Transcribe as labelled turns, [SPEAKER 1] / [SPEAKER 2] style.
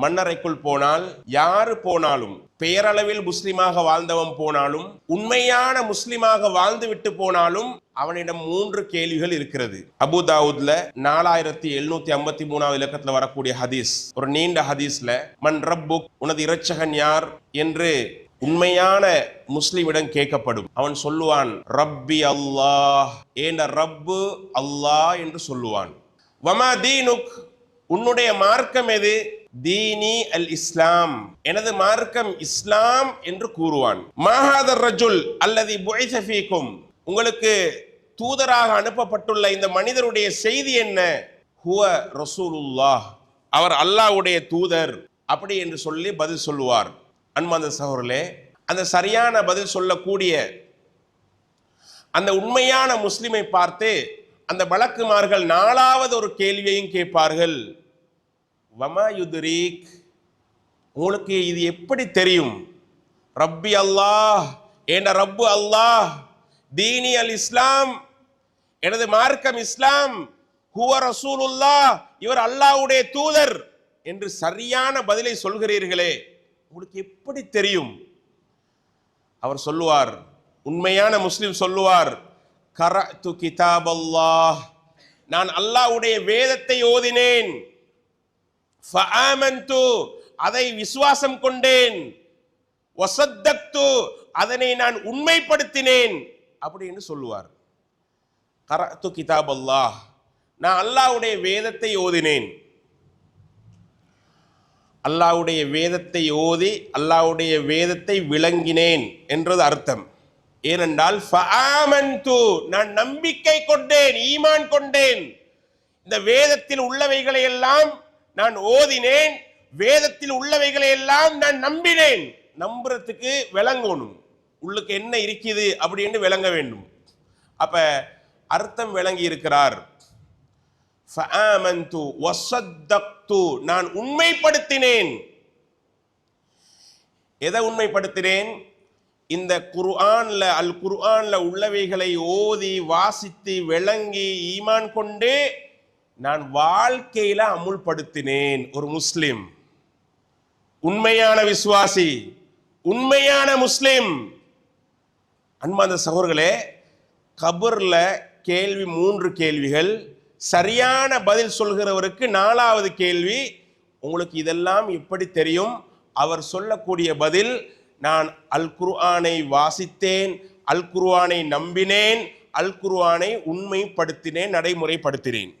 [SPEAKER 1] மன்னரைக்குள் போனால் யாரு போனாலும் பெயரளவில் முஸ்லிமாக வாழ்ந்தவன் போனாலும் உண்மையான முஸ்லிமாக வாழ்ந்து விட்டு போனாலும் அவனிடம் மூன்று கேள்விகள் இருக்கிறது. அபுதாவுத்ல நாலாயிரத்தி எழுநூத்தி ஐம்பத்தி மூணாவது இலக்கத்துல வரக்கூடிய ஹதீஸ். ஒரு நீண்ட ஹதீஸ்ல மன் ரப்புக் உனது இரட்சகன் யார்? என்று உண்மையான முஸ்லிமிடம் கேட்கப்படும். அவன் சொல்லுவான் ரப்பி அல்லாஹ். ஏன ரப்பு அல்லாஹ் என்று சொல்லுவான். வமா தீனுக்? உன்னுடைய மார்க்கம் எது? தீனி அல் இஸ்லாம். எனது மார்க்கம் இஸ்லாம் என்று கூறுவான். மாஹாதர் ரஜுல் அல்லது புய்சஃபீக்கும் உங்களுக்கு தூதராக அனுப்பப்பட்டுள்ள இந்த மனிதருடைய செய்தி என்ன? ஹுவ ரசூலுல்லாஹ். அவர் அல்லாஹ்வுடைய தூதர். அப்படி என்று சொல்லி பதில் சொல்லுவார். அன்பாந்த சகோதரர்களே அந்த சரியான பதில் சொல்லக்கூடிய அந்த உண்மையான முஸ்லிமை பார்த்து அந்த வழக்குமார்கள் நாலாவது ஒரு கேள்வியையும் கேட்பார்கள். வமா யுதுரீக் உங்களுக்கு இது எப்படி தெரியும்? ரப்பி அல்லாஹ் என்ற ரப்பு அல்லாஹ் தீனி அல் இஸ்லாம் எனது மார்க்கம் இஸ்லாம் ஹுவ ரசூலுல்லாஹ் இவர் அல்லாஹ்வுடைய தூதர் என்று சரியான பதிலை சொல்கிறீர்களே உங்களுக்கு எப்படி தெரியும்? அவர் சொல்லுவார் உண்மையான முஸ்லிம் சொல்லுவார் கரத்து கிதாப் அல்லாஹ் நான் அல்லாஹ்வுடைய வேதத்தை ஓதினேன் அதை விசுவாசம் கொண்டேன். வசத்தக்து அதனை நான் உண்மைப்படுத்தினேன் அப்படின்னு சொல்லுவார். கரத்து கிதாப் அல்லாஹ் நான் அல்லாஹ்வுடைய வேதத்தை ஓதினேன். அல்லாவுடைய வேதத்தை ஓதி அல்லாஹ்வுடைய வேதத்தை விளங்கினேன் என்றது அர்த்தம். ஏனென்றால் நான் நம்பிக்கை கொண்டேன் ஈமான் கொண்டேன். இந்த வேதத்தில் உள்ளவைகளை எல்லாம் நான் ஓதினேன் வேதத்தில் உள்ளவைகளை எல்லாம் நான் நம்பினேன். நம்புறதுக்கு விளங்கணும். உள்ளுக்கு என்ன இருக்குது அப்படின்னு விளங்க வேண்டும். அப்ப அர்த்தம் விளங்கி இருக்கிறார். நான் உண்மைப்படுத்தினேன். எதை உண்மைப்படுத்தினேன்? இந்த குர்ஆன்ல அல் குர்ஆன்ல உள்ளவைகளை ஓதி வாசித்து விளங்கி ஈமான் கொண்டு நான் வாழ்க்கையில அமுல்படுத்தினேன் ஒரு முஸ்லிம். உண்மையான விசுவாசி உண்மையான முஸ்லிம். அன்பாந்த சகோர்களே கபர்ல கேள்வி மூன்று கேள்விகள். சரியான பதில் சொல்கிறவருக்கு நாலாவது கேள்வி உங்களுக்கு இதெல்லாம் எப்படி தெரியும்? அவர் சொல்லக்கூடிய பதில் நான் அல் குர்ஆனை வாசித்தேன் அல் குர்ஆனை நம்பினேன் அல் குர்ஆனை உண்மைப்படுத்தினேன் நடைமுறைப்படுத்தினேன்.